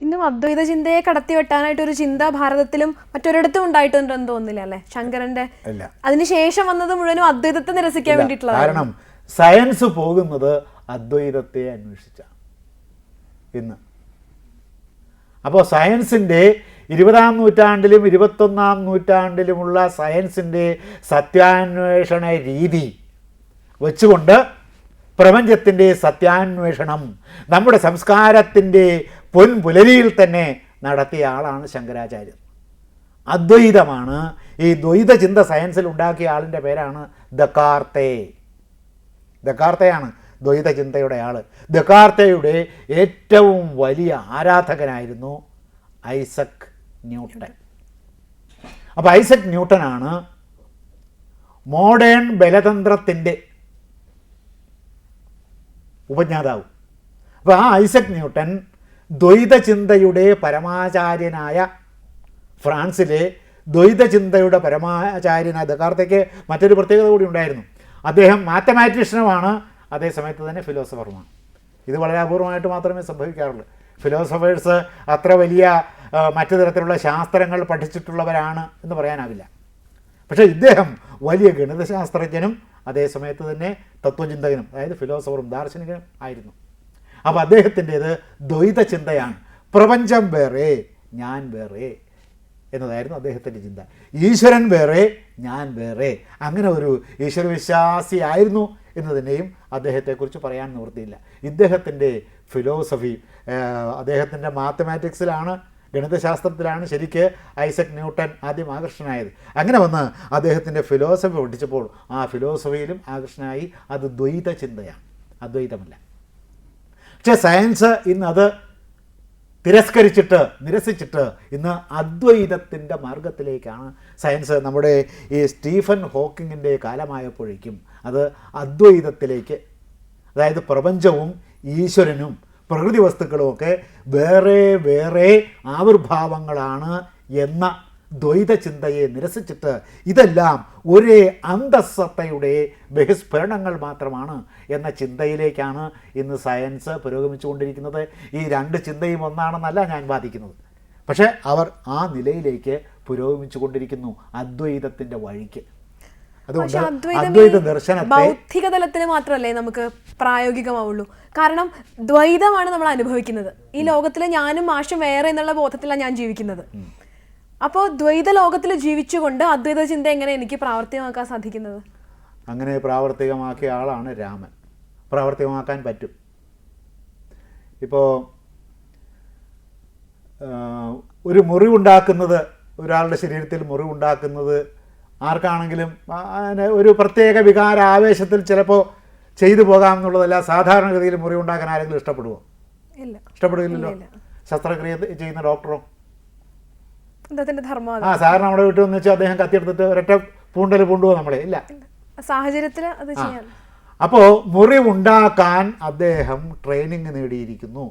ഇന്നും അദ്വൈത ചിന്തയെ കടത്തിവെട്ടാനായിട്ട് ഒരു ചിന്ത ഭാരതത്തിലും മറ്റൊരിടത്തും ഉണ്ടായിട്ടുണ്ടെന്ന് തോന്നുന്നില്ല അല്ലെ? ശങ്കരന്റെ അതിനുശേഷം വന്നത് മുഴുവനും അദ്വൈതത്തെ നിരസിക്കാൻ വേണ്ടിയിട്ടുള്ള കാരണം സയൻസ് പോകുന്നത് അദ്വൈതത്തെ അന്വേഷിച്ച ഇന്ന്. അപ്പോൾ സയൻസിന്റെ ഇരുപതാം നൂറ്റാണ്ടിലും ഇരുപത്തൊന്നാം നൂറ്റാണ്ടിലുമുള്ള സയൻസിന്റെ സത്യാന്വേഷണ രീതി വെച്ചുകൊണ്ട് പ്രപഞ്ചത്തിന്റെ സത്യാന്വേഷണം നമ്മുടെ സംസ്കാരത്തിന്റെ പൊൻപുലരിയിൽ തന്നെ നടത്തിയ ആളാണ് ശങ്കരാചാര്യർ. അദ്വൈതമാണ്. ഈ ദ്വൈത ചിന്ത സയൻസിൽ ഉണ്ടാക്കിയ ആളിന്റെ പേരാണ് ദക്കാർത്തേ. ദക്കാർത്തയാണ്. ദ്വൈത ചിന്തയുടെ ആൾ ദക്കാർത്തയുടെ ഏറ്റവും വലിയ ആരാധകനായിരുന്നു ഐസക് ന്യൂട്ടൻ. അപ്പോൾ ഐസക് ന്യൂട്ടനാണ് മോഡേൺ ബലതന്ത്രത്തിന്റെ ഉപജ്ഞാതാവ്. അപ്പോൾ ആ ഐസക് ന്യൂട്ടൻ ദ്വൈതചിന്തയുടെ പരമാചാര്യനായ ഫ്രാൻസിലെ ദ്വൈതചിന്തയുടെ പരമാചാര്യനായ ദക്കാർത്തയ്ക്ക് മറ്റൊരു പ്രത്യേകത കൂടി ഉണ്ടായിരുന്നു. അദ്ദേഹം മാത്തമാറ്റീഷ്യനുമാണ് അതേ സമയത്ത് തന്നെ ഫിലോസഫറുമാണ്. ഇത് വളരെ അപൂർവമായിട്ട് മാത്രമേ സംഭവിക്കാറുള്ളൂ. ഫിലോസഫേഴ്സ് അത്ര വലിയ മറ്റു തരത്തിലുള്ള ശാസ്ത്രങ്ങൾ പഠിച്ചിട്ടുള്ളവരാണ് എന്ന് പറയാനാവില്ല. പക്ഷേ ഇദ്ദേഹം വലിയ ഗണിതശാസ്ത്രജ്ഞനും അതേ സമയത്ത് തന്നെ തത്വചിന്തകനും അതായത് ഫിലോസഫറും ദാർശനികനും ആയിരുന്നു. അപ്പോൾ അദ്ദേഹത്തിന്റേത് ദ്വൈത ചിന്തയാണ്. പ്രപഞ്ചം വേറെ ഞാൻ വേറെ എന്നതായിരുന്നു അദ്ദേഹത്തിന്റെ ചിന്ത. ഈശ്വരൻ വേറെ ഞാൻ വേറെ. അങ്ങനെ ഒരു ഈശ്വരവിശ്വാസി ആയിരുന്നു എന്ന് തന്നെയും അദ്ദേഹത്തെക്കുറിച്ച് പറയാൻ നിവൃത്തിയില്ല. ഇദ്ദേഹത്തിന്റെ ഫിലോസഫി അദ്ദേഹത്തിന്റെ മാത്തമാറ്റിക്സിലാണ് ഗണിതശാസ്ത്രത്തിലാണ് ശരിക്ക് ഐസക് ന്യൂട്ടൻ ആദ്യം ആകർഷണനായത് അങ്ങനെ വന്ന് അദ്ദേഹത്തിന്റെ ഫിലോസഫി പഠിച്ചപ്പോൾ ആ ഫിലോസഫിയിലും ആകർഷണനായി അത് ദ്വൈത ചിന്തയാണ്. അദ്വൈതമല്ല. പക്ഷേ സയൻസ് ഇന്ന് അത് തിരസ്കരിച്ചിട്ട് നിരസിച്ചിട്ട് ഇന്ന് അദ്വൈതത്തിന്റെ മാർഗത്തിലേക്കാണ് സയൻസ് നമ്മുടെ ഈ സ്റ്റീഫൻ ഹോക്കിങ്ങിന്റെ കാലമായപ്പോഴേക്കും അത് അദ്വൈതത്തിലേക്ക് അതായത് പ്രപഞ്ചവും ഈശ്വരനും പ്രകൃതി വസ്തുക്കളുമൊക്കെ വേറെ വേറെ ആവിർഭാവങ്ങളാണ് എന്ന ദ്വൈത ചിന്തയെ നിരസിച്ചിട്ട് ഇതെല്ലാം ഒരേ അന്തസ്സത്തയുടെ ബഹിസ്ഫുരണങ്ങൾ മാത്രമാണ് എന്ന ചിന്തയിലേക്കാണ് ഇന്ന് സയൻസ് പുരോഗമിച്ചുകൊണ്ടിരിക്കുന്നത്. ഈ രണ്ട് ചിന്തയും ഒന്നാണെന്നല്ല ഞാൻ വാദിക്കുന്നത്. പക്ഷേ അവർ ആ നിലയിലേക്ക് പുരോഗമിച്ചു കൊണ്ടിരിക്കുന്നു അദ്വൈതത്തിന്റെ വഴിക്ക്. അതുകൊണ്ട് അദ്വൈത ഭൗതിക തലത്തിൽ മാത്രമല്ലേ നമുക്ക് പ്രായോഗികമാവുള്ളൂ. കാരണം ദ്വൈതമാണ് നമ്മൾ അനുഭവിക്കുന്നത്. ഈ ലോകത്തിലെ ഞാനും മാഷും വേറെ എന്നുള്ള ബോധത്തിലാണ് ഞാൻ ജീവിക്കുന്നത്. അപ്പോൾ ദ്വൈത ലോകത്തിൽ ജീവിച്ചുകൊണ്ട് അദ്വൈത ചിന്ത എങ്ങനെ എനിക്ക് പ്രാവർത്തികമാക്കാൻ സാധിക്കുന്നത്? അങ്ങനെ പ്രാവർത്തികമാക്കിയ ആളാണ് രാമൻ. പ്രാവർത്തികമാക്കാൻ പറ്റും. ഇപ്പോൾ ഒരു മുറിവുണ്ടാക്കുന്നത് ഒരാളുടെ ശരീരത്തിൽ മുറിവുണ്ടാക്കുന്നത് ആർക്കാണെങ്കിലും ഒരു പ്രത്യേക വികാര ആവേശത്തിൽ ചിലപ്പോൾ ചെയ്തു പോകാം എന്നുള്ളതല്ല സാധാരണഗതിയിൽ മുറിവുണ്ടാക്കാൻ ആരെങ്കിലും ഇഷ്ടപ്പെടുമോ ഇല്ല. ഇഷ്ടപ്പെടുകയില്ലല്ലോ ശസ്ത്രക്രിയ ചെയ്യുന്ന ഡോക്ടറോ? ആ സാറിന് നമ്മുടെ വീട്ടിൽ വന്ന് വെച്ചാൽ അദ്ദേഹം കത്തിയെടുത്തിട്ട് ഒരൊറ്റ പൂണ്ടൽ പൂണ്ടുവോ നമ്മളെ. ഇല്ല. സാഹചര്യത്തിൽ അത് ചെയ്യാൻ അപ്പോൾ മുറിവുണ്ടാക്കാൻ അദ്ദേഹം ട്രെയിനിങ് നേടിയിരിക്കുന്നു.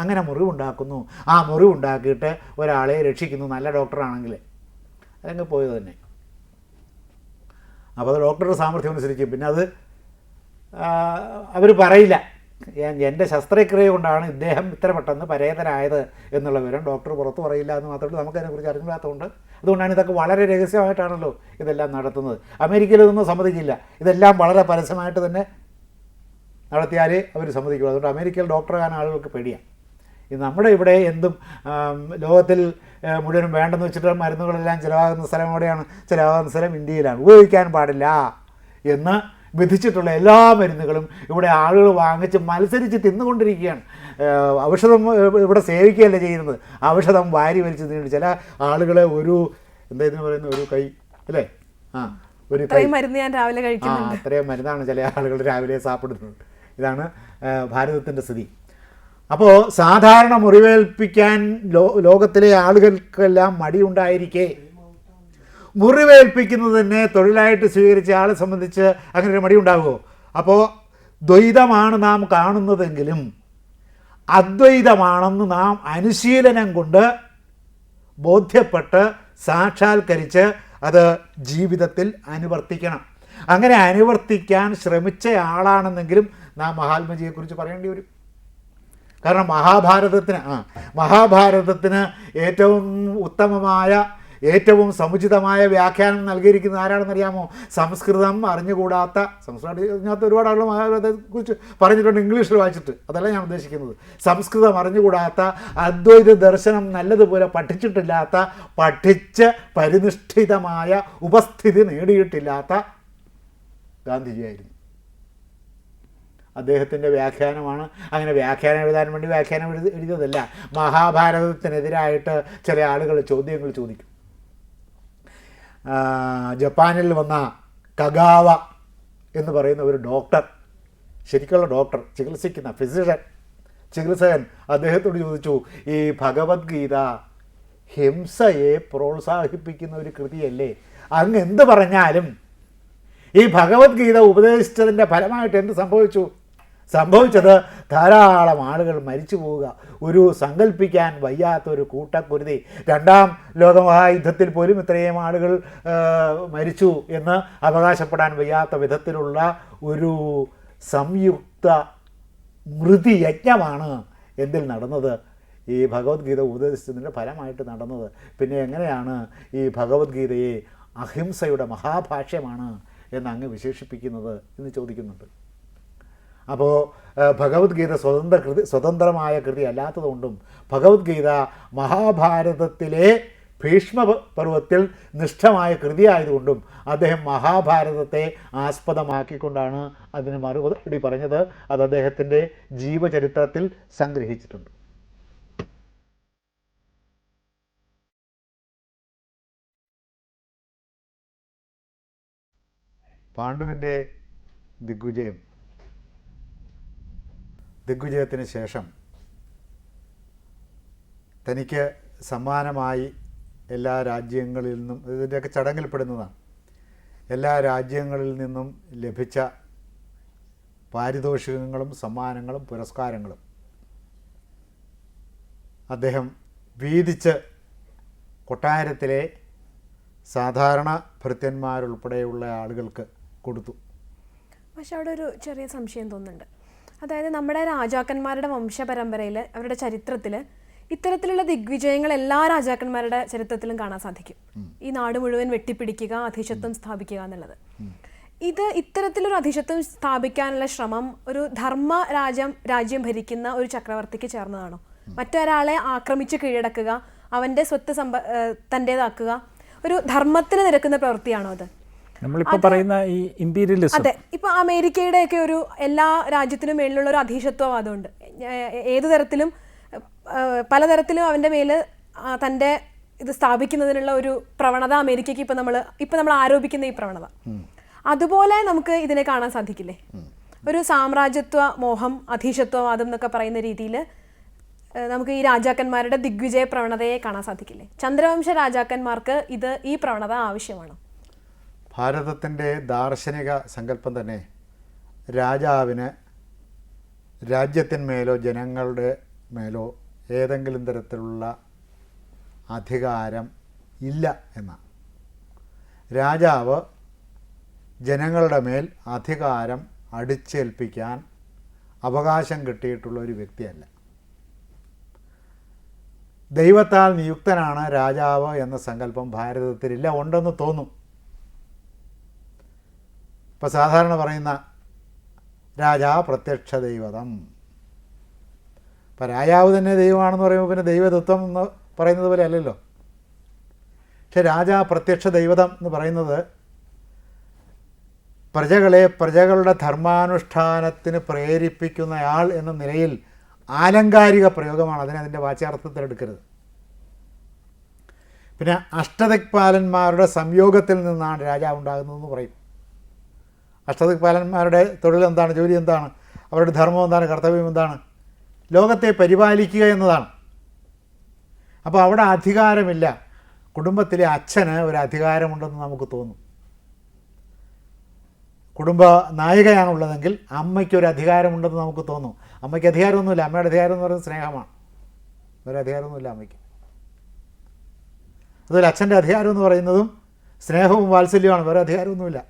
അങ്ങനെ മുറിവുണ്ടാക്കുന്നു ആ മുറിവുണ്ടാക്കിയിട്ട് ഒരാളെ രക്ഷിക്കുന്നു. നല്ല ഡോക്ടറാണെങ്കിൽ അല്ലെങ്കിൽ പോയത് തന്നെ. അപ്പോൾ അത് ഡോക്ടറുടെ സാമർഥ്യം അനുസരിച്ച് പിന്നെ അത് അവർ പറയില്ല. എന്റെ ശസ്ത്രക്രിയ കൊണ്ടാണ് ഇദ്ദേഹം ഇത്ര പെട്ടെന്ന് പരേതനായത് എന്നുള്ള വിവരം ഡോക്ടർ പുറത്ത് പറയില്ല എന്ന് മാത്രമല്ല നമുക്കതിനെക്കുറിച്ച് അറിഞ്ഞില്ലാത്തതുകൊണ്ട് അതുകൊണ്ടാണ് ഇതൊക്കെ വളരെ രഹസ്യമായിട്ടാണല്ലോ ഇതെല്ലാം നടത്തുന്നത്. അമേരിക്കയിൽ ഇതൊന്നും സമ്മതിക്കില്ല. ഇതെല്ലാം വളരെ പരസ്യമായിട്ട് തന്നെ നടത്തിയാലേ അവർ സമ്മതിക്കുള്ളൂ. അതുകൊണ്ട് അമേരിക്കയിൽ ഡോക്ടറാകാൻ ആളുകൾക്ക് പേടിയാണ് ഇത് നമ്മുടെ ഇവിടെ എന്തും ലോകത്തിൽ മുഴുവനും വേണ്ടെന്ന് വെച്ചിട്ട് മരുന്നുകളെല്ലാം ചിലവാകുന്ന സ്ഥലം എവിടെയാണ്? ചിലവാകുന്ന സ്ഥലം ഇന്ത്യയിലാണ്. ഉപയോഗിക്കാൻ പാടില്ല എന്ന് വിധിച്ചിട്ടുള്ള എല്ലാ മരുന്നുകളും ഇവിടെ ആളുകൾ വാങ്ങിച്ച് മത്സരിച്ച് തിന്നുകൊണ്ടിരിക്കുകയാണ്. ഔഷധം ഇവിടെ സേവിക്കുകയല്ല ചെയ്യുന്നത്. ഔഷധം വാരി വലിച്ച് തിന്നിട്ട് ചില ആളുകളെ ഒരു എന്താ ഇതിന് പറയുന്ന ഒരു കൈ അല്ലേ? ആ ഒരു കൈ. മരുന്ന് ഞാൻ രാവിലെ ആ കഴിക്കുന്നുണ്ട്. അത്രയും മരുന്നാണ് ചില ആളുകൾ രാവിലെ സാപ്പിടുന്നത്. ഇതാണ് ഭാരതത്തിന്റെ സ്ഥിതി. അപ്പോൾ സാധാരണ മുറിവേൽപ്പിക്കാൻ ലോ ലോകത്തിലെ ആളുകൾക്കെല്ലാം മടിയുണ്ടായിരിക്കെ. മുറിവേൽപ്പിക്കുന്നത് തന്നെ തൊഴിലായിട്ട് സ്വീകരിച്ച ആളെ സംബന്ധിച്ച് അങ്ങനെ ഒരു മടിയുണ്ടാകുമോ അപ്പോൾ ദ്വൈതമാണ് നാം കാണുന്നതെങ്കിലും അദ്വൈതമാണെന്ന് നാം അനുശീലനം കൊണ്ട് ബോധ്യപ്പെട്ട് സാക്ഷാത്കരിച്ച് അത് ജീവിതത്തിൽ അനുവർത്തിക്കണം. അങ്ങനെ അനുവർത്തിക്കാൻ ശ്രമിച്ച ആളാണെന്നെങ്കിലും നാം മഹാത്മജിയെക്കുറിച്ച് പറയേണ്ടി വരും. കാരണം മഹാഭാരതത്തിന് ആ മഹാഭാരതത്തിന് ഏറ്റവും ഉത്തമമായ ഏറ്റവും സമുചിതമായ വ്യാഖ്യാനം നൽകിയിരിക്കുന്ന ആരാണെന്നറിയാമോ? സംസ്കൃതം അറിഞ്ഞുകൂടാത്ത സംസ്കൃതം ഇതിനകത്ത് ഒരുപാട് ആളുകൾ മഹാഭാരതത്തെക്കുറിച്ച് പറഞ്ഞിട്ടുണ്ട് ഇംഗ്ലീഷിൽ വായിച്ചിട്ട്. അതല്ല ഞാൻ ഉദ്ദേശിക്കുന്നത്. സംസ്കൃതം അറിഞ്ഞുകൂടാത്ത അദ്വൈത ദർശനം നല്ലതുപോലെ പഠിച്ചിട്ടില്ലാത്ത പഠിച്ച് പരിനിഷ്ഠിതമായ ഉപസ്ഥിതി നേടിയിട്ടില്ലാത്ത ഗാന്ധിജിയായിരുന്നു. അദ്ദേഹത്തിന്റെ വ്യാഖ്യാനമാണ്. അങ്ങനെ വ്യാഖ്യാനം എഴുതാൻ വേണ്ടി വ്യാഖ്യാനം എഴുതി എഴുതിയതല്ല. മഹാഭാരതത്തിനെതിരായിട്ട് ചില ആളുകൾ ചോദ്യങ്ങൾ ചോദിക്കും. ജപ്പാനിൽ വന്ന കഗാവ എന്ന് പറയുന്ന ഒരു ഡോക്ടർ ശരിക്കുള്ള ഡോക്ടർ ചികിത്സിക്കുന്ന ഫിസിഷ്യൻ ചികിത്സകൻ അദ്ദേഹത്തോട് ചോദിച്ചു ഈ ഭഗവത്ഗീത ഹിംസയെ പ്രോത്സാഹിപ്പിക്കുന്ന ഒരു കൃതിയല്ലേ? അങ്ങ് എന്ത് പറഞ്ഞാലും ഈ ഭഗവത്ഗീത ഉപദേശിച്ചതിന്റെ ഫലമായിട്ട് എന്ത് സംഭവിച്ചു? സംഭവിച്ചത് ധാരാളം ആളുകൾ മരിച്ചു പോവുക. ഒരു സങ്കല്പിക്കാൻ വയ്യാത്ത ഒരു കൂട്ടക്കുരുതി. രണ്ടാം ലോകമഹായുദ്ധത്തിൽ പോലും ഇത്രയും ആളുകൾ മരിച്ചു എന്ന് അവകാശപ്പെടാൻ വയ്യാത്ത വിധത്തിലുള്ള ഒരു സംയുക്ത മൃതി യജ്ഞമാണ് എന്തിൽ നടന്നത്? ഈ ഭഗവത്ഗീത ഉപദേശിച്ചതിന്റെ ഫലമായിട്ട് നടന്നത്. പിന്നെ എങ്ങനെയാണ് ഈ ഭഗവത്ഗീതയെ അഹിംസയുടെ മഹാഭാഷ്യമാണ് എന്ന് അങ്ങ് വിശേഷിപ്പിക്കുന്നത് എന്ന് ചോദിക്കുന്നുണ്ട്. അപ്പോൾ ഭഗവത്ഗീത സ്വതന്ത്ര കൃതി സ്വതന്ത്രമായ കൃതി അല്ലാത്തതുകൊണ്ടും ഭഗവത്ഗീത മഹാഭാരതത്തിലെ ഭീഷ്മ പർവത്തിൽ നിഷ്ഠമായ കൃതിയായതുകൊണ്ടും അദ്ദേഹം മഹാഭാരതത്തെ ആസ്പദമാക്കിക്കൊണ്ടാണ് അതിന് മറുപടി പറഞ്ഞത്. അത് അദ്ദേഹത്തിന്റെ ജീവചരിത്രത്തിൽ സംഗ്രഹിച്ചിട്ടുണ്ട്. പാണ്ഡുവിന്റെ ദിഗ്വിജയം. ദിഗ്വിജയത്തിന് ശേഷം തനിക്ക് സമ്മാനമായി എല്ലാ രാജ്യങ്ങളിൽ നിന്നും ഇതിന്റെയൊക്കെ ചടങ്ങിൽപ്പെടുന്നതാണ് എല്ലാ രാജ്യങ്ങളിൽ നിന്നും ലഭിച്ച പാരിതോഷികങ്ങളും സമ്മാനങ്ങളും പുരസ്കാരങ്ങളും അദ്ദേഹം വീതിച്ച് കൊട്ടാരത്തിലെ സാധാരണ ഭൃത്യന്മാരുൾപ്പെടെയുള്ള ആളുകൾക്ക് കൊടുത്തു. പക്ഷെ അവിടെ ഒരു ചെറിയ സംശയം തോന്നുന്നുണ്ട്. അതായത് നമ്മുടെ രാജാക്കന്മാരുടെ വംശപരമ്പരയിൽ അവരുടെ ചരിത്രത്തിൽ ഇത്തരത്തിലുള്ള ദിഗ്വിജയങ്ങൾ എല്ലാ രാജാക്കന്മാരുടെ ചരിത്രത്തിലും കാണാൻ സാധിക്കും. ഈ നാട് മുഴുവൻ വെട്ടിപ്പിടിക്കുക അധീശത്വം സ്ഥാപിക്കുക എന്നുള്ളത്. ഇത് ഇത്തരത്തിലൊരു അധീശത്വം സ്ഥാപിക്കാനുള്ള ശ്രമം ഒരു ധർമ്മ രാജ്യം രാജ്യം ഭരിക്കുന്ന ഒരു ചക്രവർത്തിക്ക് ചേർന്നതാണോ? മറ്റൊരാളെ ആക്രമിച്ച് കീഴടക്കുക അവന്റെ സ്വത്ത് സമ്പ തന്റേതാക്കുക ഒരു ധർമ്മത്തിന് നിരക്കുന്ന പ്രവൃത്തിയാണോ അത്? നമ്മളിപ്പോൾ പറയുന്ന ഈ ഇമ്പീരിയലിസം അതെ ഇപ്പൊ അമേരിക്കയുടെ ഒക്കെ ഒരു എല്ലാ രാജ്യത്തിനും മേലുള്ള ഒരു അധീശത്വവാദമുണ്ട് അതുകൊണ്ട് ഏതു തരത്തിലും പലതരത്തിലും അവന്റെ മേൽ തന്റെ ഇത് സ്ഥാപിക്കുന്നതിനുള്ള ഒരു പ്രവണത അമേരിക്കയ്ക്ക് ഇപ്പൊ നമ്മൾ ഇപ്പൊ നമ്മൾ ആരോപിക്കുന്ന ഈ പ്രവണത. അതുപോലെ നമുക്ക് ഇതിനെ കാണാൻ സാധിക്കില്ലേ? ഒരു സാമ്രാജ്യത്വ മോഹം അധീശത്വവാദം എന്നൊക്കെ പറയുന്ന രീതിയിൽ നമുക്ക് ഈ രാജാക്കന്മാരുടെ ദിഗ്വിജയ പ്രവണതയെ കാണാൻ സാധിക്കില്ലേ? ചന്ദ്രവംശ രാജാക്കന്മാർക്ക് ഇത് ഈ പ്രവണത ആവശ്യമാണോ. ഭാരതത്തിന്റെ ദാർശനിക സങ്കല്പം തന്നെ രാജാവിന് രാജ്യത്തിന്മേലോ ജനങ്ങളുടെ മേലോ ഏതെങ്കിലും തരത്തിലുള്ള അധികാരം ഇല്ല എന്നാണ് രാജാവ് ജനങ്ങളുടെ മേൽ അധികാരം അടിച്ചേൽപ്പിക്കാൻ അവകാശം കിട്ടിയിട്ടുള്ള ഒരു വ്യക്തിയല്ല. ദൈവത്താൽ നിയുക്തനാണ് രാജാവ് എന്ന സങ്കല്പം ഭാരതത്തിലില്ല ഉണ്ടെന്ന് തോന്നും. ഇപ്പോൾ സാധാരണ പറയുന്ന രാജാ പ്രത്യക്ഷ ദൈവതം. ഇപ്പോൾ രാജാവ് തന്നെ ദൈവമാണെന്ന് പറയുമ്പോൾ പിന്നെ ദൈവതത്വം എന്ന് പറയുന്നത് പോലെ അല്ലല്ലോ. പക്ഷെ രാജാ പ്രത്യക്ഷ ദൈവതം എന്ന് പറയുന്നത് പ്രജകളെ പ്രജകളുടെ ധർമാനുഷ്ഠാനത്തിന് പ്രേരിപ്പിക്കുന്നയാൾ എന്ന നിലയിൽ ആലങ്കാരിക പ്രയോഗമാണ് അതിനെ അതിന്റെ വാച്യാർത്ഥത്തിൽ എടുക്കരുത്. പിന്നെ അഷ്ടദിക്പാലന്മാരുടെ സംയോഗത്തിൽ നിന്നാണ് രാജാവ് ഉണ്ടാകുന്നതെന്ന് പറയും. അഷ്ടദിക്പാലന്മാരുടെ തൊഴിൽ എന്താണ് ജോലി എന്താണ് അവരുടെ ധർമ്മം എന്താണ് കർത്തവ്യം എന്താണ്? ലോകത്തെ പരിപാലിക്കുക എന്നതാണ്. അപ്പോൾ അവിടെ അധികാരമില്ല. കുടുംബത്തിലെ അച്ഛന് ഒരു അധികാരമുണ്ടെന്ന് നമുക്ക് തോന്നും. കുടുംബ നായികയാണുള്ളതെങ്കിൽ അമ്മയ്ക്കൊരു അധികാരമുണ്ടെന്ന് നമുക്ക് തോന്നും. അമ്മയ്ക്ക് അധികാരമൊന്നുമില്ല. അമ്മയുടെ അധികാരം എന്ന് പറയുന്നത് സ്നേഹമാണ്. ഒരു അധികാരമൊന്നുമില്ല അമ്മയ്ക്ക്. അതുപോലെ അച്ഛന്റെ അധികാരം എന്ന് പറയുന്നതും സ്നേഹവും വാത്സല്യമാണ് വേറെ അധികാരമൊന്നുമില്ല.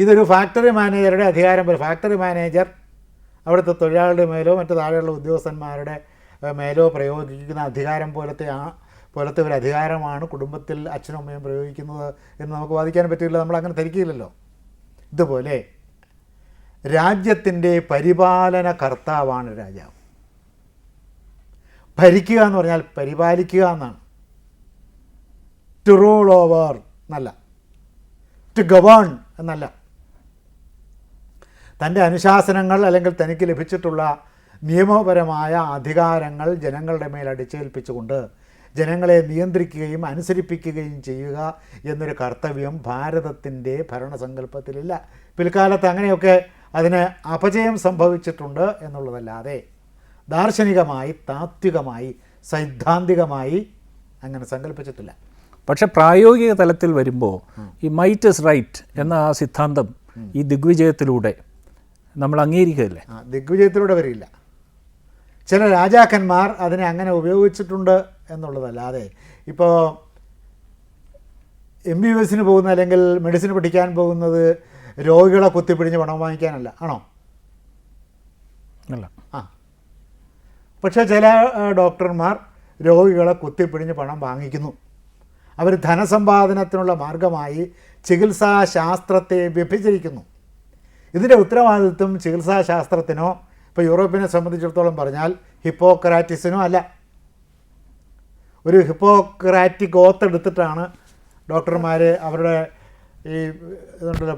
ഇതൊരു ഫാക്ടറി മാനേജറുടെ അധികാരം പോലെ ഫാക്ടറി മാനേജർ അവിടുത്തെ തൊഴിലാളിയുടെ മേലോ മറ്റു താഴെയുള്ള ഉദ്യോഗസ്ഥന്മാരുടെ മേലോ പ്രയോഗിക്കുന്ന അധികാരം പോലത്തെ ആ പോലത്തെ ഒരു അധികാരമാണ് കുടുംബത്തിൽ അച്ഛനും അമ്മയും പ്രയോഗിക്കുന്നത് എന്ന് നമുക്ക് വാദിക്കാൻ പറ്റില്ല. നമ്മൾ അങ്ങനെ ധരിക്കില്ലല്ലോ. ഇതുപോലെ രാജ്യത്തിന്റെ പരിപാലന കർത്താവാണ് രാജാവ്. ഭരിക്കുക എന്ന് പറഞ്ഞാൽ പരിപാലിക്കുക എന്നാണ്. ടു റൂൾ ഓവർ എന്നല്ല. ടു ഗവേൺ എന്നല്ല. തന്റെ അനുശാസനങ്ങൾ അല്ലെങ്കിൽ തനിക്ക് ലഭിച്ചിട്ടുള്ള നിയമപരമായ അധികാരങ്ങൾ ജനങ്ങളുടെ മേൽ അടിച്ചേൽപ്പിച്ചുകൊണ്ട് ജനങ്ങളെ നിയന്ത്രിക്കുകയും അനുസരിപ്പിക്കുകയും ചെയ്യുക എന്നൊരു കർത്തവ്യം ഭാരതത്തിന്റെ ഭരണസങ്കല്പത്തിലില്ല. പിൽക്കാലത്ത് അങ്ങനെയൊക്കെ അതിന് അപജയം സംഭവിച്ചിട്ടുണ്ട് എന്നുള്ളതല്ലാതെ ദാർശനികമായി താത്വികമായി സൈദ്ധാന്തികമായി അങ്ങനെ സങ്കല്പിച്ചിട്ടില്ല. പക്ഷെ പ്രായോഗിക തലത്തിൽ വരുമ്പോൾ ഈ മൈറ്റ് ഇസ് റൈറ്റ് എന്ന ആ സിദ്ധാന്തം ഈ ദിഗ്വിജയത്തിലൂടെ നമ്മൾ അംഗീകരിക്കുകയല്ലേ? ആ ദിഗ്വിജയത്തിലൂടെ വരില്ല. ചില രാജാക്കന്മാർ അതിനെ അങ്ങനെ ഉപയോഗിച്ചിട്ടുണ്ട് എന്നുള്ളതല്ലാതെ ഇപ്പോൾ എം ബി ബി എസിന് പോകുന്ന അല്ലെങ്കിൽ മെഡിസിൻ പഠിക്കാൻ പോകുന്നത് രോഗികളെ കുത്തിപ്പിടിഞ്ഞ് പണം വാങ്ങിക്കാനല്ല. ആണോ? അല്ല. ആ. പക്ഷേ ചില ഡോക്ടർമാർ രോഗികളെ കുത്തിപ്പിടിഞ്ഞ് പണം വാങ്ങിക്കുന്നു. അവർ ധനസമ്പാദനത്തിനുള്ള മാർഗമായി ചികിത്സാശാസ്ത്രത്തെ വ്യഭിചരിക്കുന്നു. ഇതിന്റെ ഉത്തരവാദിത്വം ചികിത്സാശാസ്ത്രത്തിനോ ഇപ്പോൾ യൂറോപ്പിനെ സംബന്ധിച്ചിടത്തോളം പറഞ്ഞാൽ ഹിപ്പോക്രാറ്റിസിനോ അല്ല. ഒരു ഹിപ്പോക്രാറ്റിക് ഓത്ത് എടുത്തിട്ടാണ് ഡോക്ടർമാർ അവരുടെ ഈ ഇതുണ്ടല്ലോ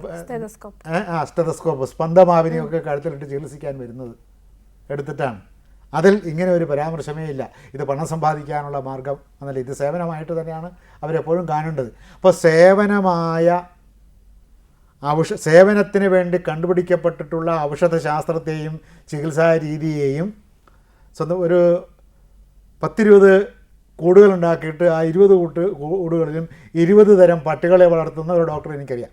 ആ സ്റ്റെതസ്കോപ്പ് സ്പന്ദമാവിനെയൊക്കെ കഴുത്തിലിട്ട് ചികിത്സിക്കാൻ വരുന്നത് എടുത്തിട്ടാണ്. അതിൽ ഇങ്ങനെ ഒരു പരാമർശമേ ഇല്ല. ഇത് പണം സമ്പാദിക്കാനുള്ള മാർഗം എന്നല്ല ഇത് സേവനമായിട്ട് തന്നെയാണ് അവരെപ്പോഴും കാണേണ്ടത്. അപ്പോൾ സേവനമായ ഔഷ സേവനത്തിന് വേണ്ടി കണ്ടുപിടിക്കപ്പെട്ടിട്ടുള്ള ഔഷധശാസ്ത്രത്തെയും ചികിത്സാ രീതിയെയും സ്വന്തം ഒരു പത്തിരുപത് കൂടുകൾ ഉണ്ടാക്കിയിട്ട് ആ ഇരുപത് കൂട്ട് കൂടുകളിലും ഇരുപത് തരം പട്ടികളെ വളർത്തുന്ന ഒരു ഡോക്ടർ എനിക്കറിയാം.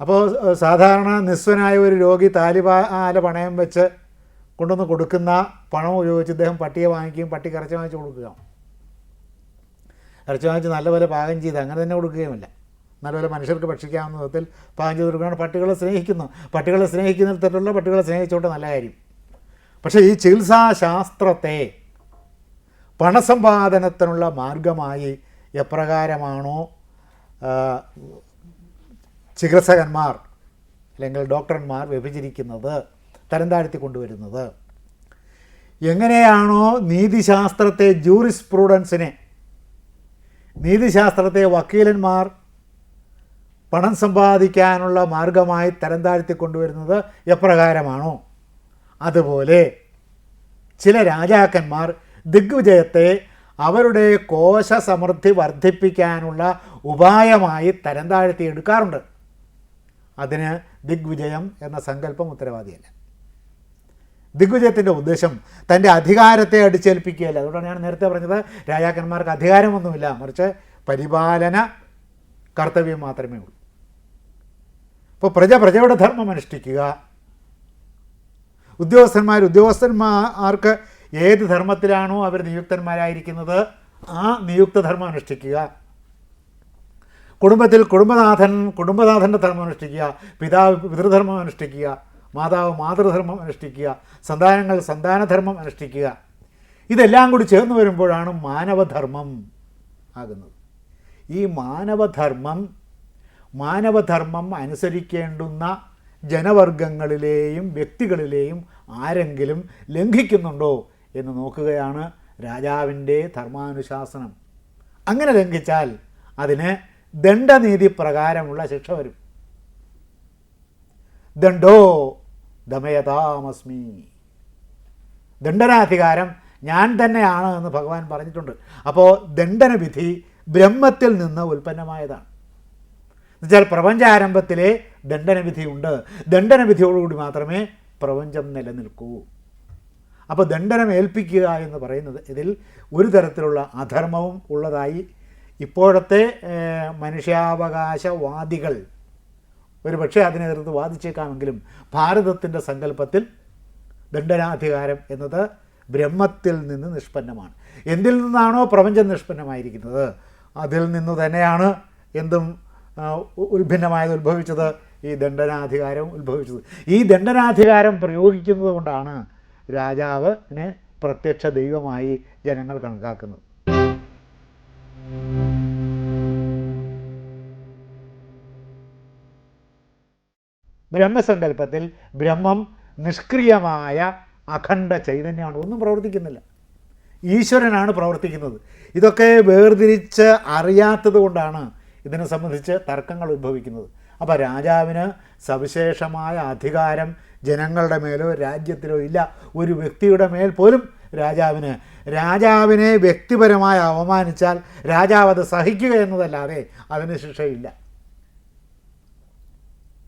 അപ്പോൾ സാധാരണ നിസ്വനായ ഒരു രോഗി താലിബാല പണയം വെച്ച് കൊണ്ടുവന്ന് കൊടുക്കുന്ന പണം ഉപയോഗിച്ച് ഇദ്ദേഹം പട്ടിയെ വാങ്ങിക്കുകയും പട്ടി കറച്ച് വാങ്ങിച്ച് കൊടുക്കുക ഇറച്ചി വാങ്ങിച്ച് നല്ലപോലെ പാകം ചെയ്ത് അങ്ങനെ തന്നെ കൊടുക്കുകയുമില്ല. നല്ലപോലെ മനുഷ്യർക്ക് ഭക്ഷിക്കാവുന്ന വിധത്തിൽ പാകം ചെയ്ത് കൊടുക്കുകയാണ്. പട്ടികളെ സ്നേഹിക്കുന്നു. പട്ടികളെ സ്നേഹിക്കുന്നതിൽ തരത്തിലുള്ള പട്ടികളെ സ്നേഹിച്ചോട്ട് നല്ല കാര്യം. പക്ഷേ ഈ ചികിത്സാശാസ്ത്രത്തെ പണസമ്പാദനത്തിനുള്ള മാർഗമായി എപ്രകാരമാണോ ചികിത്സകന്മാർ അല്ലെങ്കിൽ ഡോക്ടർമാർ വ്യഭിചരിക്കുന്നത് തരംതാഴ്ത്തി കൊണ്ടുവരുന്നത്? എങ്ങനെയാണോ നീതിശാസ്ത്രത്തെ ജൂറിസ് പ്രൂഡൻസിനെ നീതിശാസ്ത്രത്തെ വക്കീലന്മാർ പണം സമ്പാദിക്കാനുള്ള മാർഗമായി തരംതാഴ്ത്തി കൊണ്ടുവരുന്നത് എപ്രകാരമാണോ? അതുപോലെ ചില രാജാക്കന്മാർ ദിഗ്വിജയത്തെ അവരുടെ കോശ സമൃദ്ധി വർദ്ധിപ്പിക്കാനുള്ള ഉപായമായി തരം താഴ്ത്തി എടുക്കാറുണ്ട്. അതിന് ദിഗ്വിജയം എന്ന സങ്കല്പം ഉത്തരവാദിയല്ല. ദിഗ്വിജയത്തിന്റെ ഉദ്ദേശം തന്റെ അധികാരത്തെ അടിച്ചേൽപ്പിക്കുകയല്ല. അതുകൊണ്ടാണ് ഞാൻ നേരത്തെ പറഞ്ഞത് രാജാക്കന്മാർക്ക് അധികാരമൊന്നുമില്ല. മറിച്ച് പരിപാലന കർത്തവ്യം മാത്രമേ ഉള്ളൂ. അപ്പോൾ പ്രജ പ്രജയുടെ ധർമ്മം അനുഷ്ഠിക്കുക. ഉദ്യോഗസ്ഥന്മാർ ഉദ്യോഗസ്ഥന്മാർക്ക് ഏത് ധർമ്മത്തിലാണോ അവർ നിയുക്തന്മാരായിരിക്കുന്നത് ആ നിയുക്ത ധർമ്മം അനുഷ്ഠിക്കുക. കുടുംബത്തിൽ കുടുംബനാഥൻ കുടുംബനാഥന്റെ ധർമ്മം അനുഷ്ഠിക്കുക. പിതാവ് പിതൃധർമ്മം അനുഷ്ഠിക്കുക. മാതാവ് മാതൃധർമ്മം അനുഷ്ഠിക്കുക സന്താനങ്ങൾ സന്താനധർമ്മം അനുഷ്ഠിക്കുക. ഇതെല്ലാം കൂടി ചേർന്ന് വരുമ്പോഴാണ് മാനവധർമ്മം ആകുന്നത്. ഈ മാനവധർമ്മം മാനവധർമ്മം അനുസരിക്കേണ്ടുന്ന ജനവർഗങ്ങളിലെയും വ്യക്തികളിലെയും ആരെങ്കിലും ലംഘിക്കുന്നുണ്ടോ എന്ന് നോക്കുകയാണ് രാജാവിന്റെ ധർമാനുശാസനം. അങ്ങനെ ലംഘിച്ചാൽ അതിന് ദണ്ഡനീതി പ്രകാരമുള്ള ശിക്ഷ വരും. ദണ്ഡോ ദമയതാമസ്മി. ദണ്ഡനാധികാരം ഞാൻ തന്നെയാണ് എന്ന് ഭഗവാൻ പറഞ്ഞിട്ടുണ്ട്. അപ്പോൾ ദണ്ഡനവിധി ബ്രഹ്മത്തിൽ നിന്ന് ഉൽപ്പന്നമായതാണ്. എന്നുവെച്ചാൽ പ്രപഞ്ചാരംഭത്തിലെ ദണ്ഡനവിധിയുണ്ട് ദണ്ഡനവിധിയോടുകൂടി മാത്രമേ പ്രപഞ്ചം നിലനിൽക്കൂ. അപ്പോൾ ദണ്ഡനം ഏൽപ്പിക്കുക എന്ന് പറയുന്നത് ഇതിൽ ഒരു തരത്തിലുള്ള അധർമ്മവും ഉള്ളതായി ഇപ്പോഴത്തെ മനുഷ്യാവകാശവാദികൾ ഒരു പക്ഷേ അതിനെ എതിർത്ത് വാദിച്ചേക്കാമെങ്കിലും ഭാരതത്തിന്റെ സങ്കല്പത്തിൽ ദണ്ഡനാധികാരം എന്നത് ബ്രഹ്മത്തിൽ നിന്ന് നിഷ്പന്നമാണ്. എന്തിൽ നിന്നാണോ പ്രപഞ്ചം നിഷ്പന്നമായിരിക്കുന്നത്? അതിൽ നിന്ന് തന്നെയാണ് എന്തും ഉത്ഭിന്നമായത് ഉത്ഭവിച്ചത്. ഈ ദണ്ഡനാധികാരം ഉത്ഭവിച്ചത്. ഈ ദണ്ഡനാധികാരം പ്രയോഗിക്കുന്നത് കൊണ്ടാണ് രാജാവിനെ പ്രത്യക്ഷ ദൈവമായി ജനങ്ങൾ കണക്കാക്കുന്നത്. ബ്രഹ്മസങ്കല്പത്തിൽ ബ്രഹ്മം നിഷ്ക്രിയമായ അഖണ്ഡ ചൈതന്യമാണ്. ഒന്നും പ്രവർത്തിക്കുന്നില്ല. ഈശ്വരനാണ് പ്രവർത്തിക്കുന്നത്. ഇതൊക്കെ വേർതിരിച്ച് അറിയാത്തത് കൊണ്ടാണ് ഇതിനെ സംബന്ധിച്ച് തർക്കങ്ങൾ ഉദ്ഭവിക്കുന്നത് അപ്പോൾ രാജാവിന് സവിശേഷമായ അധികാരം ജനങ്ങളുടെ മേലോ രാജ്യത്തിലോ ഇല്ല. ഒരു വ്യക്തിയുടെ മേൽ പോലും രാജാവിന് രാജാവിനെ വ്യക്തിപരമായി അവമാനിച്ചാൽ രാജാവ് അത് സഹിക്കുക എന്നതല്ലാതെ അതിന് ശിക്ഷയില്ല.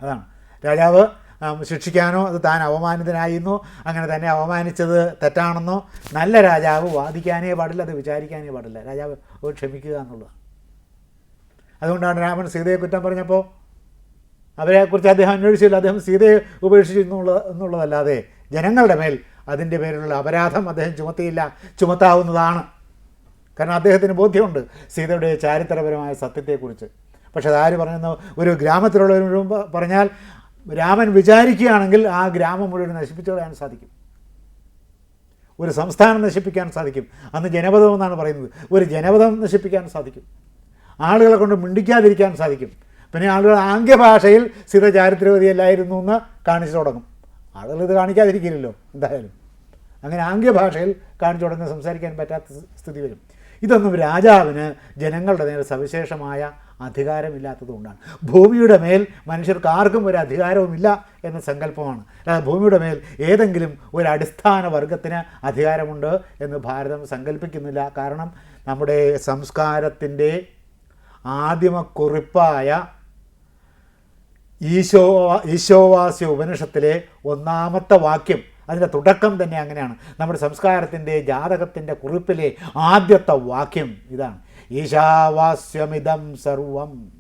അതാണ്. രാജാവ് ശിക്ഷിക്കാനോ അത് താൻ അവമാനിതനായിരുന്നു അങ്ങനെ തന്നെ അവമാനിച്ചത് തെറ്റാണെന്നോ നല്ല രാജാവ് വാദിക്കാനേ പാടില്ല അത് വിചാരിക്കാനേ പാടില്ല. രാജാവ് ക്ഷമിക്കുക എന്നുള്ളതാണ്. അതുകൊണ്ടാണ് രാമൻ സീതയെ കുറ്റം പറഞ്ഞപ്പോൾ അവരെക്കുറിച്ച് അദ്ദേഹം അന്വേഷിച്ചില്ല. അദ്ദേഹം സീതയെ ഉപേക്ഷിച്ചു എന്നുള്ള എന്നുള്ളതല്ലാതെ ജനങ്ങളുടെ മേൽ അതിന്റെ പേരിലുള്ള അപരാധം അദ്ദേഹം ചുമത്തിയില്ല ചുമത്താവുന്നതാണ്. കാരണം അദ്ദേഹത്തിന് ബോധ്യമുണ്ട് സീതയുടെ ചാരിത്രപരമായ സത്യത്തെക്കുറിച്ച്. പക്ഷെ അതാര് പറയുന്നു ഒരു ഗ്രാമത്തിലുള്ളവർ പറഞ്ഞാൽ രാമൻ വിചാരിക്കുകയാണെങ്കിൽ ആ ഗ്രാമം മുഴുവൻ നശിപ്പിച്ചു കളയാൻ സാധിക്കും. ഒരു സംസ്ഥാനം നശിപ്പിക്കാൻ സാധിക്കും. അന്ന് ജനപദം എന്നാണ് പറയുന്നത്. ഒരു ജനപദം നശിപ്പിക്കാൻ സാധിക്കും. ആളുകളെ കൊണ്ട് മിണ്ടിക്കാതിരിക്കാൻ സാധിക്കും. പിന്നെ ആളുകൾ ആംഗ്യഭാഷയിൽ സീത ചാരിത്രവതിയല്ലായിരുന്നു എന്ന് കാണിച്ചു തുടങ്ങും. ആളുകൾ ഇത് കാണിക്കാതിരിക്കില്ലല്ലോ എന്തായാലും. അങ്ങനെ ആംഗ്യഭാഷയിൽ കാണിച്ചു തുടങ്ങി സംസാരിക്കാൻ പറ്റാത്ത സ്ഥിതി വരും. ഇതൊന്നും രാജാവിന് ജനങ്ങളുടെ നേരെ സവിശേഷമായ അധികാരമില്ലാത്തതുകൊണ്ടാണ്. ഭൂമിയുടെ മേൽ മനുഷ്യർക്ക് ആർക്കും ഒരു അധികാരവുമില്ല എന്ന സങ്കല്പമാണ്. അല്ലാതെ ഭൂമിയുടെ മേൽ ഏതെങ്കിലും ഒരു അടിസ്ഥാന വർഗത്തിന് അധികാരമുണ്ട് എന്ന് ഭാരതം സങ്കല്പിക്കുന്നില്ല. കാരണം നമ്മുടെ സംസ്കാരത്തിന്റെ ആദിമക്കുറിപ്പായ ഈശോ ഈശോവാസ്യ ഉപനിഷത്തിലെ ഒന്നാമത്തെ വാക്യം അതിന്റെ തുടക്കം തന്നെ അങ്ങനെയാണ്. നമ്മുടെ സംസ്കാരത്തിന്റെ ജാതകത്തിന്റെ കുറിപ്പിലെ ആദ്യത്തെ വാക്യം ഇതാണ്. ഈശാവാസ്യമിതം സർവം.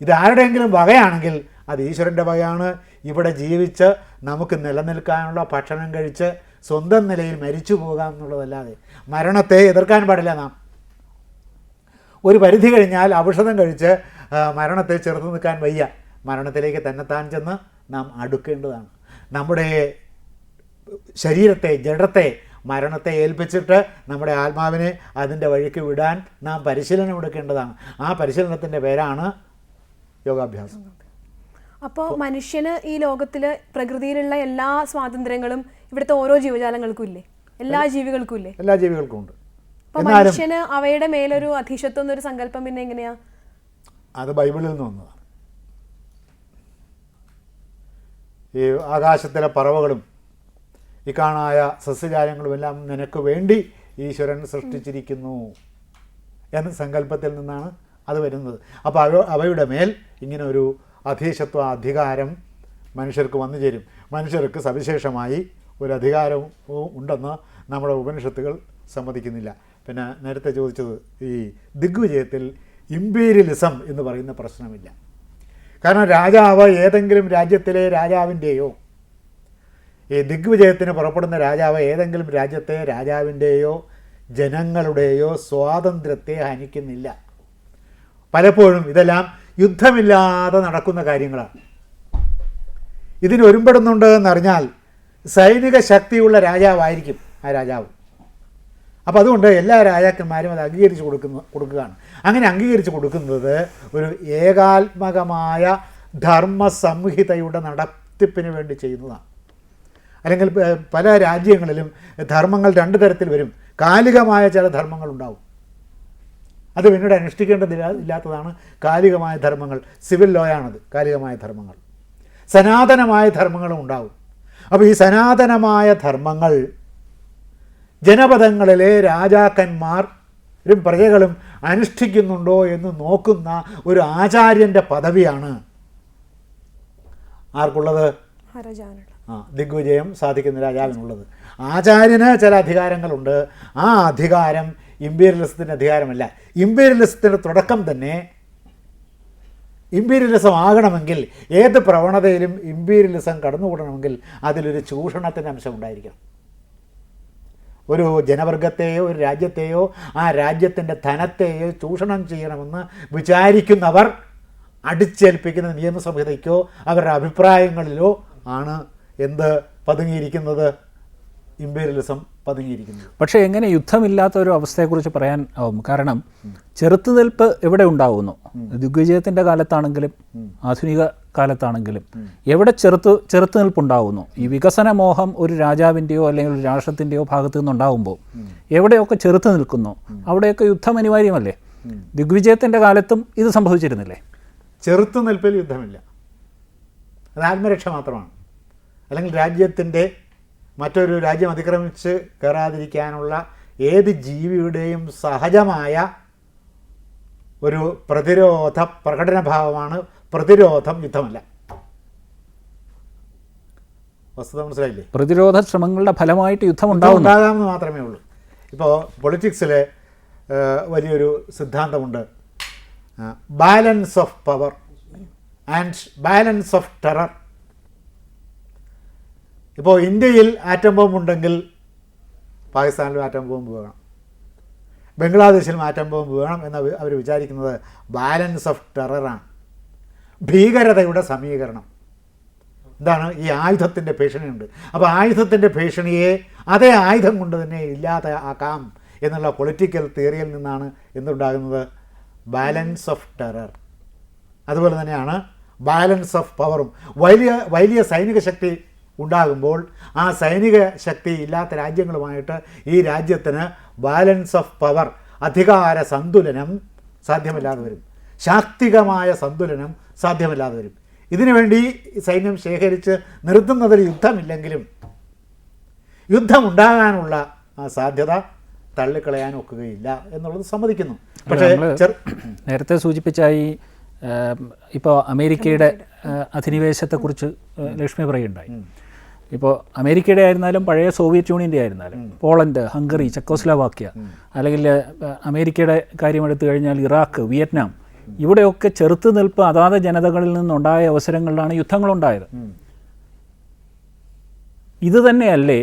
ഇത് ആരുടെയെങ്കിലും വകയാണെങ്കിൽ അത് ഈശ്വരന്റെ വകയാണ്. ഇവിടെ ജീവിച്ച് നമുക്ക് നിലനിൽക്കാനുള്ള ഭക്ഷണം കഴിച്ച് സ്വന്തം നിലയിൽ മരിച്ചു പോകാം എന്നുള്ളതല്ലാതെ മരണത്തെ എതിർക്കാൻ പാടില്ല നാം. ഒരു പരിധി കഴിഞ്ഞാൽ ഔഷധം കഴിച്ച് മരണത്തെ ചെറുത്ത് നിൽക്കാൻ വയ്യ. മരണത്തിലേക്ക് തന്നെ താൻ ചെന്ന് നാം അടുക്കേണ്ടതാണ്. നമ്മുടെ ശരീരത്തെ ജഡത്തെ മരണത്തെ ഏൽപ്പിച്ചിട്ട് നമ്മുടെ ആത്മാവിനെ അതിന്റെ വഴിക്ക് വിടാൻ നാം പരിശീലനം എടുക്കേണ്ടതാണ്. ആ പരിശീലനത്തിന്റെ പേരാണ് യോഗാഭ്യാസം. അപ്പോൾ മനുഷ്യന് ഈ ലോകത്തിൽ പ്രകൃതിയിലുള്ള എല്ലാ സ്വാതന്ത്ര്യങ്ങളും ഇവിടുത്തെ ഓരോ ജീവജാലങ്ങൾക്കും ഇല്ലേ? എല്ലാ ജീവികൾക്കും ഇല്ലേ? എല്ലാ ജീവികൾക്കും ഉണ്ട്. മനുഷ്യന് അവയുടെ മേലൊരു അധീശത്വം എന്നൊരു സങ്കല്പം പിന്നെ എങ്ങനെയാ? അത് ബൈബിളിൽ നിന്ന് വന്നതാണ്. ഈ ആകാശത്തിലെ പറവകളും ഈ കാണായ സസ്യജാലങ്ങളുമെല്ലാം നിനക്ക് വേണ്ടി ഈശ്വരൻ സൃഷ്ടിച്ചിരിക്കുന്നു എന്ന സങ്കല്പത്തിൽ നിന്നാണ് അത് വരുന്നത്. അപ്പോൾ അവ അവയുടെ മേൽ ഇങ്ങനെ ഒരു അധീശത്വ അധികാരം മനുഷ്യർക്ക് വന്നു ചേരും. മനുഷ്യർക്ക് സവിശേഷമായി ഒരു അധികാരവും ഉണ്ടെന്ന് നമ്മുടെ ഉപനിഷത്തുകൾ സമ്മതിക്കുന്നില്ല. പിന്നെ നേരത്തെ ചോദിച്ചത് ഈ ദിഗ്വിജയത്തിൽ ഇമ്പീരിയലിസം എന്ന് പറയുന്ന പ്രശ്നമില്ല. കാരണം രാജാവ് ഏതെങ്കിലും രാജ്യത്തിലെ രാജാവിന്റെയോ ഈ ദിഗ്വിജയത്തിന് പുറപ്പെടുന്ന രാജാവ് ഏതെങ്കിലും രാജ്യത്തെ രാജാവിന്റെയോ ജനങ്ങളുടെയോ സ്വാതന്ത്ര്യത്തെ ഹനിക്കുന്നില്ല. പലപ്പോഴും ഇതെല്ലാം യുദ്ധമില്ലാതെ നടക്കുന്ന കാര്യങ്ങളാണ്. ഇതിന് ഒരുമ്പെടുന്നുണ്ട് എന്നറിഞ്ഞാൽ സൈനിക ശക്തിയുള്ള രാജാവായിരിക്കും ആ രാജാവ്. അപ്പോൾ അതുകൊണ്ട് എല്ലാ രാജാക്കന്മാരും അത് അംഗീകരിച്ച് കൊടുക്കുന്ന കൊടുക്കുകയാണ്. അങ്ങനെ അംഗീകരിച്ച് കൊടുക്കുന്നത് ഒരു ഏകാത്മകമായ ധർമ്മ സംഹിതയുടെ നടത്തിപ്പിന് വേണ്ടി ചെയ്യുന്നതാണ്. അല്ലെങ്കിൽ പല രാജ്യങ്ങളിലും ധർമ്മങ്ങൾ രണ്ട് തരത്തിൽ വരും. കാലികമായ ചില ധർമ്മങ്ങൾ ഉണ്ടാവും അത് പിന്നീട് അനുഷ്ഠിക്കേണ്ടതില്ല ഇല്ലാത്തതാണ് കാലികമായ ധർമ്മങ്ങൾ. സിവിൽ ലോയാണത് കാലികമായ ധർമ്മങ്ങൾ. സനാതനമായ ധർമ്മങ്ങളും ഉണ്ടാവും. അപ്പോൾ ഈ സനാതനമായ ധർമ്മങ്ങൾ ജനപദങ്ങളിലെ രാജാക്കന്മാരും പ്രജകളും അനുഷ്ഠിക്കുന്നുണ്ടോ എന്ന് നോക്കുന്ന ഒരു ആചാര്യന്റെ പദവിയാണ്. ആർക്കുള്ളത്? ദിഗ്വിജയം സാധിക്കുന്ന രാജാവിനുള്ളത്. ആചാര്യന് ചില അധികാരങ്ങളുണ്ട്. ആ അധികാരം ഇമ്പീരിയലിസത്തിന്റെ അധികാരമല്ല. ഇമ്പീരിയലിസത്തിന്റെ തുടക്കം തന്നെ ഇമ്പീരിയലിസം ആകണമെങ്കിൽ ഏത് പ്രവണതയിലും ഇമ്പീരിയലിസം കടന്നുകൂടണമെങ്കിൽ അതിലൊരു ചൂഷണത്തിന്റെ അംശം ഉണ്ടായിരിക്കണം. ഒരു ജനവർഗത്തെയോ ഒരു രാജ്യത്തെയോ ആ രാജ്യത്തിന്റെ ധനത്തെയോ ചൂഷണം ചെയ്യണമെന്ന് വിചാരിക്കുന്നവർ അടിച്ചേൽപ്പിക്കുന്ന നിയമസംഹിതയ്ക്കോ അവരുടെ അഭിപ്രായങ്ങളിലോ ആണ് എന്ത് പതുങ്ങിയിരിക്കുന്നത്? ഇമ്പീരിയലിസം പതുങ്ങിയിരിക്കുന്നത് പക്ഷേ എങ്ങനെ യുദ്ധമില്ലാത്ത ഒരു അവസ്ഥയെക്കുറിച്ച് പറയാൻ ആവും. കാരണം ചെറുത്തുനിൽപ്പ് എവിടെ ഉണ്ടാവുന്നു? ദിഗ്വിജയത്തിന്റെ കാലത്താണെങ്കിലും ആധുനിക കാലത്താണെങ്കിലും എവിടെ ചെറുത്ത് ചെറുത്തുനിൽപ്പുണ്ടാവുന്നു? ഈ വികസന മോഹം ഒരു രാജാവിന്റെയോ അല്ലെങ്കിൽ ഒരു രാഷ്ട്രത്തിന്റെയോ ഭാഗത്തു നിന്നുണ്ടാവുമ്പോൾ എവിടെയൊക്കെ ചെറുത്ത് നിൽക്കുന്നു അവിടെയൊക്കെ യുദ്ധം അനിവാര്യമല്ലേ? ദിഗ്വിജയത്തിന്റെ കാലത്തും ഇത് സംഭവിച്ചിരുന്നില്ലേ? ചെറുത്തുനിൽപ്പിൽ യുദ്ധമില്ല. അത് ആത്മരക്ഷ മാത്രമാണ്. അല്ലെങ്കിൽ രാജ്യത്തിന്റെ മറ്റൊരു രാജ്യം അതിക്രമിച്ച് കയറാതിരിക്കാനുള്ള ഏത് ജീവിയുടെയും സഹജമായ ഒരു പ്രതിരോധ പ്രകടനഭാവമാണ് പ്രതിരോധം യുദ്ധമല്ല. വസ്തുത മനസ്സിലായില്ലേ? പ്രതിരോധ ശ്രമങ്ങളുടെ ഫലമായിട്ട് യുദ്ധം ഉണ്ടാവും ഉണ്ടാകാമെന്ന് മാത്രമേ ഉള്ളൂ. ഇപ്പോൾ പൊളിറ്റിക്സിൽ വലിയൊരു സിദ്ധാന്തമുണ്ട്. Balance of power and balance of terror ഇപ്പോൾ ഇന്ത്യയിൽ ആറ്റം ബോംബ് ഉണ്ടെങ്കിൽ പാകിസ്ഥാനിലും ആറ്റം ബോംബ് വേണം. ബംഗ്ലാദേശിലും ആറ്റം ബോംബ് വേണം എന്ന് അവർ വിചാരിക്കുന്നത് ബാലൻസ് ഓഫ് ടെററാണ് ഭീകരതയുടെ സമീകരണം. എന്താണ് ഈ ആയുധത്തിന്റെ ഭീഷണിയുണ്ട്. അപ്പോൾ ആയുധത്തിന്റെ ഭീഷണിയെ അതേ ആയുധം കൊണ്ട് തന്നെ ഇല്ലാതെ ആക്കാം എന്നുള്ള പൊളിറ്റിക്കൽ തിയറിയിൽ നിന്നാണ് എന്തുണ്ടാകുന്നത്? ബാലൻസ് ഓഫ് ടെറർ അതുപോലെ തന്നെയാണ് ബാലൻസ് ഓഫ് പവറും വലിയ വലിയ സൈനിക ശക്തി ഉണ്ടാകുമ്പോൾ ആ സൈനിക ശക്തി ഇല്ലാത്ത രാജ്യങ്ങളുമായിട്ട് ഈ രാജ്യത്തിന് ബാലൻസ് ഓഫ് പവർ അധികാര സന്തുലനം സാധ്യമല്ലാതെ വരും. ശാക്തികമായ സന്തുലനം സാധ്യമല്ലാതെ വരും. ഇതിനുവേണ്ടി സൈന്യം ശേഖരിച്ച് നിർത്തുന്നതിൽ യുദ്ധമില്ലെങ്കിലും യുദ്ധമുണ്ടാകാനുള്ള ആ സാധ്യത തള്ളിക്കളയാൻ ഒക്കുകയില്ല എന്നുള്ളത് സമ്മതിക്കുന്നു. പക്ഷേ നേരത്തെ സൂചിപ്പിച്ച ഈ ഇപ്പോൾ അമേരിക്കയുടെ അധിനിവേശത്തെക്കുറിച്ച് ലക്ഷ്മി പറയുണ്ടായി ഇപ്പോൾ അമേരിക്കയുടെ ആയിരുന്നാലും പഴയ സോവിയറ്റ് യൂണിയന്റെ ആയിരുന്നാലും പോളണ്ട് ഹംഗറി ചെക്കോസ്ലോവാക്യ അല്ലെങ്കിൽ അമേരിക്കയുടെ കാര്യം എടുത്തു കഴിഞ്ഞാൽ ഇറാഖ് വിയറ്റ്നാം ഇവിടെയൊക്കെ ചെറുത്ത് നിൽപ്പ് അതാത് ജനതകളിൽ നിന്നുണ്ടായ അവസരങ്ങളിലാണ് യുദ്ധങ്ങളുണ്ടായത്. ഇത് തന്നെയല്ലേ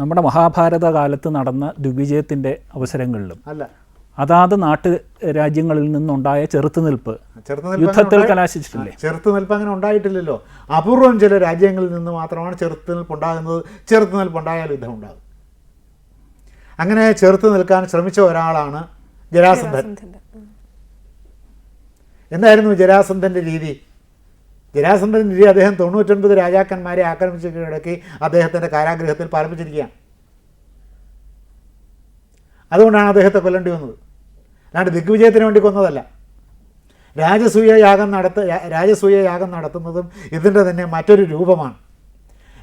നമ്മുടെ മഹാഭാരത കാലത്ത് നടന്ന ദ്വിവിജയത്തിന്റെ അവസരങ്ങളിലും. അല്ല അതാത് നാട്ട് രാജ്യങ്ങളിൽ നിന്നുണ്ടായ ചെറുത്തുനിൽപ്പ് ചെറുത്തുനിൽപ്പ് യുദ്ധത്തിൽ കലാശിച്ചിട്ടില്ലേ? ചെറുത്തുനിൽപ്പ് അങ്ങനെ ഉണ്ടായിട്ടില്ലല്ലോ. അപൂർവം ചില രാജ്യങ്ങളിൽ നിന്ന് മാത്രമാണ് ചെറുത്തുനിൽപ്പ് ഉണ്ടാകുന്നത് ചെറുത്തുനിൽപ്പ് ഉണ്ടായാൽ യുദ്ധം ഉണ്ടാകും. അങ്ങനെ ചെറുത്ത് നിൽക്കാൻ ശ്രമിച്ച ഒരാളാണ് ജരാസന്ധൻ. എന്തായിരുന്നു ജരാസന്ധന്റെ രീതി? ജരാസന്ധന്റെ രീതി അദ്ദേഹം തൊണ്ണൂറ്റൊൻപത് രാജാക്കന്മാരെ ആക്രമിച്ച് കീഴടക്കി അദ്ദേഹത്തിന്റെ കാരാഗ്രഹത്തിൽ പാർപ്പിച്ചിരിക്കുകയാണ് അതുകൊണ്ടാണ് അദ്ദേഹത്തെ കൊല്ലേണ്ടി വന്നത്. അല്ലാണ്ട് ദിഗ്വിജയത്തിന് വേണ്ടി കൊന്നതല്ല. രാജസൂയ യാഗം നടത്ത രാജസൂയ യാഗം നടത്തുന്നതും ഇതിന്റെ തന്നെ മറ്റൊരു രൂപമാണ്.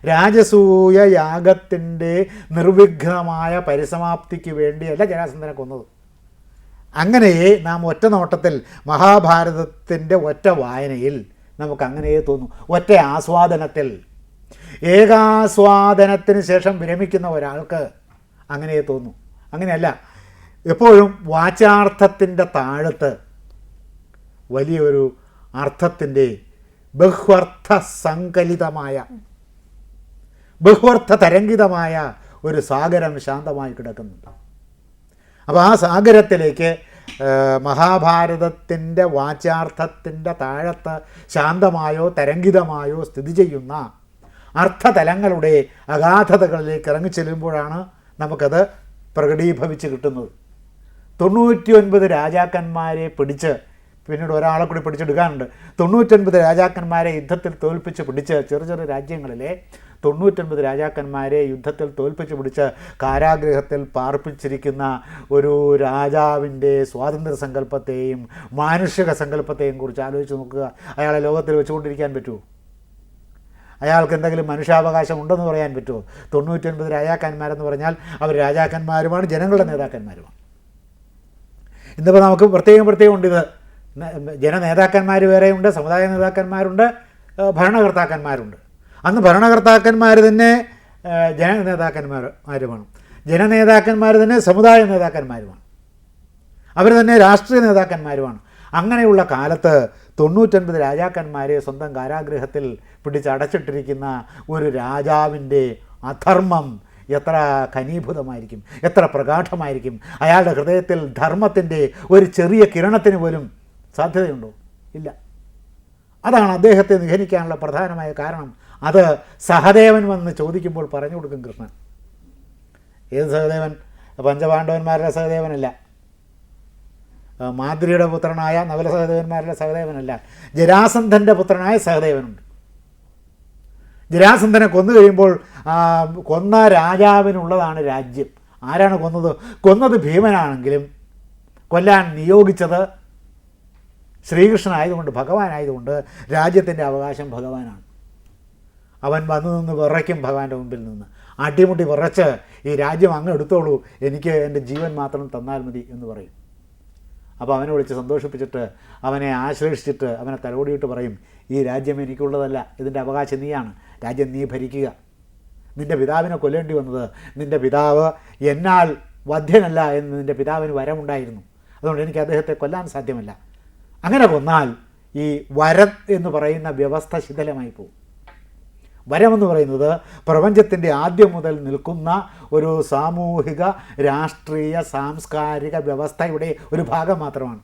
രാജസൂയ യാഗത്തിന്റെ നിർവിഘ്നമായ പരിസമാപ്തിക്ക് വേണ്ടിയല്ല ജരാസന്ധനെ കൊന്നത്. അങ്ങനെ നാം ഒറ്റ നോട്ടത്തിൽ മഹാഭാരതത്തിന്റെ ഒറ്റ വായനയിൽ നമുക്ക് അങ്ങനെയേ തോന്നും. ഒറ്റ ആസ്വാദനത്തിൽ. ഏകാസ്വാദനത്തിന് ശേഷം വിരമിക്കുന്ന ഒരാൾക്ക് അങ്ങനെയേ തോന്നും. അങ്ങനെയല്ല. എപ്പോഴും വാചാർത്ഥത്തിന്റെ താഴത്ത് വലിയൊരു അർത്ഥത്തിന്റെ ബഹ്വർത്ഥ സങ്കലിതമായ ബഹുവർത്ഥ തരംഗിതമായ ഒരു സാഗരം ശാന്തമായി കിടക്കുന്നുണ്ട്. അപ്പോൾ ആ സാഗരത്തിലേക്ക് മഹാഭാരതത്തിന്റെ വാചാർത്ഥത്തിന്റെ താഴത്ത് ശാന്തമായോ തരംഗിതമായോ സ്ഥിതി ചെയ്യുന്ന അർത്ഥതലങ്ങളുടെ അഗാധതകളിലേക്ക് ഇറങ്ങിച്ചെല്ലുമ്പോഴാണ് നമുക്കത് പ്രകടീഭവിച്ച് കിട്ടുന്നത്. തൊണ്ണൂറ്റി ഒൻപത് രാജാക്കന്മാരെ പിടിച്ച് പിന്നീട് ഒരാളെ കൂടി പിടിച്ചെടുക്കാനുണ്ട്. തൊണ്ണൂറ്റൊൻപത് രാജാക്കന്മാരെ യുദ്ധത്തിൽ തോൽപ്പിച്ച് പിടിച്ച് ചെറിയ ചെറിയ രാജ്യങ്ങളിലെ തൊണ്ണൂറ്റൊൻപത് രാജാക്കന്മാരെ യുദ്ധത്തിൽ തോൽപ്പിച്ച് പിടിച്ച് കാരാഗ്രഹത്തിൽ പാർപ്പിച്ചിരിക്കുന്ന ഒരു രാജാവിന്റെ സ്വാതന്ത്ര്യ സങ്കല്പത്തെയും മാനുഷിക സങ്കല്പത്തെയും കുറിച്ച് ആലോചിച്ച് നോക്കുക. അയാളെ ലോകത്തിൽ വെച്ചുകൊണ്ടിരിക്കാൻ പറ്റുമോ? അയാൾക്ക് എന്തെങ്കിലും മനുഷ്യാവകാശം ഉണ്ടെന്ന് പറയാൻ പറ്റുമോ? തൊണ്ണൂറ്റൊൻപത് രാജാക്കന്മാരെന്ന് പറഞ്ഞാൽ അവർ രാജാക്കന്മാരുമാണ് ജനങ്ങളുടെ നേതാക്കന്മാരുമാണ്. ഇന്നിപ്പോൾ നമുക്ക് പ്രത്യേകം പ്രത്യേകം ഉണ്ട് ഇത്. ജന ജനനേതാക്കന്മാർ വേറെയുണ്ട് സമുദായ നേതാക്കന്മാരുണ്ട് ഭരണകർത്താക്കന്മാരുണ്ട്. അന്ന് ഭരണകർത്താക്കന്മാർ തന്നെ ഏഹ് ജന നേതാക്കന്മാർ മാരുമാണ് ജനനേതാക്കന്മാർ തന്നെ സമുദായ നേതാക്കന്മാരുമാണ്. അവർ തന്നെ രാഷ്ട്രീയ നേതാക്കന്മാരുമാണ്. അങ്ങനെയുള്ള കാലത്ത് തൊണ്ണൂറ്റൊൻപത് രാജാക്കന്മാരെ സ്വന്തം കാരാഗൃഹത്തിൽ പിടിച്ചടച്ചിട്ടിരിക്കുന്ന ഒരു രാജാവിന്റെ അധർമ്മം എത്ര ഖനീഭൂതമായിരിക്കും എത്ര പ്രകാഠമായിരിക്കും. അയാളുടെ ഹൃദയത്തിൽ ധർമ്മത്തിന്റെ ഒരു ചെറിയ കിരണത്തിന് പോലും സാധ്യതയുണ്ടോ? ഇല്ല. അതാണ് അദ്ദേഹത്തെ നിഹനിക്കാനുള്ള പ്രധാനമായ കാരണം. അത് സഹദേവൻ വന്ന് ചോദിക്കുമ്പോൾ പറഞ്ഞു കൊടുക്കും കൃഷ്ണൻ. ഏത് സഹദേവൻ? പഞ്ചപാണ്ഡവന്മാരുടെ സഹദേവനല്ല. മാദ്രിയുടെ പുത്രനായ നവല സഹദേവന്മാരുടെ സഹദേവനല്ല ജരാസന്ധന്റെ പുത്രനായ സഹദേവനുണ്ട്. ജരാസന്ധനെ കൊന്നു കഴിയുമ്പോൾ കൊന്ന രാജാവിനുള്ളതാണ് രാജ്യം. ആരാണ് കൊന്നത്? കൊന്നത് ഭീമനാണെങ്കിലും കൊല്ലാൻ നിയോഗിച്ചത് ശ്രീകൃഷ്ണനായതുകൊണ്ട് ഭഗവാനായതുകൊണ്ട് രാജ്യത്തിന്റെ അവകാശം ഭഗവാനാണ്. അവൻ വന്നു നിന്ന് വിറയ്ക്കും ഭഗവാന്റെ മുമ്പിൽ നിന്ന്. അടിമുട്ടി വിറച്ച് ഈ രാജ്യം അങ്ങ് എടുത്തോളൂ എനിക്ക് എന്റെ ജീവൻ മാത്രം തന്നാൽ മതി എന്ന് പറയും. അപ്പോൾ അവനെ വിളിച്ച് സന്തോഷിപ്പിച്ചിട്ട് അവനെ ആശ്ലേഷിച്ചിട്ട് അവനെ തലോടിയിട്ട് പറയും ഈ രാജ്യം എനിക്കുള്ളതല്ല ഇതിന്റെ അവകാശം നീയാണ്. രാജ്യം നീ ഭരിക്കുക. നിന്റെ പിതാവിനെ കൊല്ലേണ്ടി വന്നത് നിന്റെ പിതാവ് എന്നാൽ വധ്യനല്ല എന്ന് നിന്റെ പിതാവിന് വരമുണ്ടായിരുന്നു അതുകൊണ്ട് എനിക്ക് അദ്ദേഹത്തെ കൊല്ലാൻ സാധ്യമല്ല. അങ്ങനെ കൊന്നാൽ ഈ വരം എന്ന് പറയുന്ന വ്യവസ്ഥ ശിഥിലമായി പോകും വരമെന്ന് പറയുന്നത് പ്രപഞ്ചത്തിന്റെ ആദ്യം മുതൽ നിൽക്കുന്ന ഒരു സാമൂഹിക രാഷ്ട്രീയ സാംസ്കാരിക വ്യവസ്ഥയുടെ ഒരു ഭാഗം മാത്രമാണ്.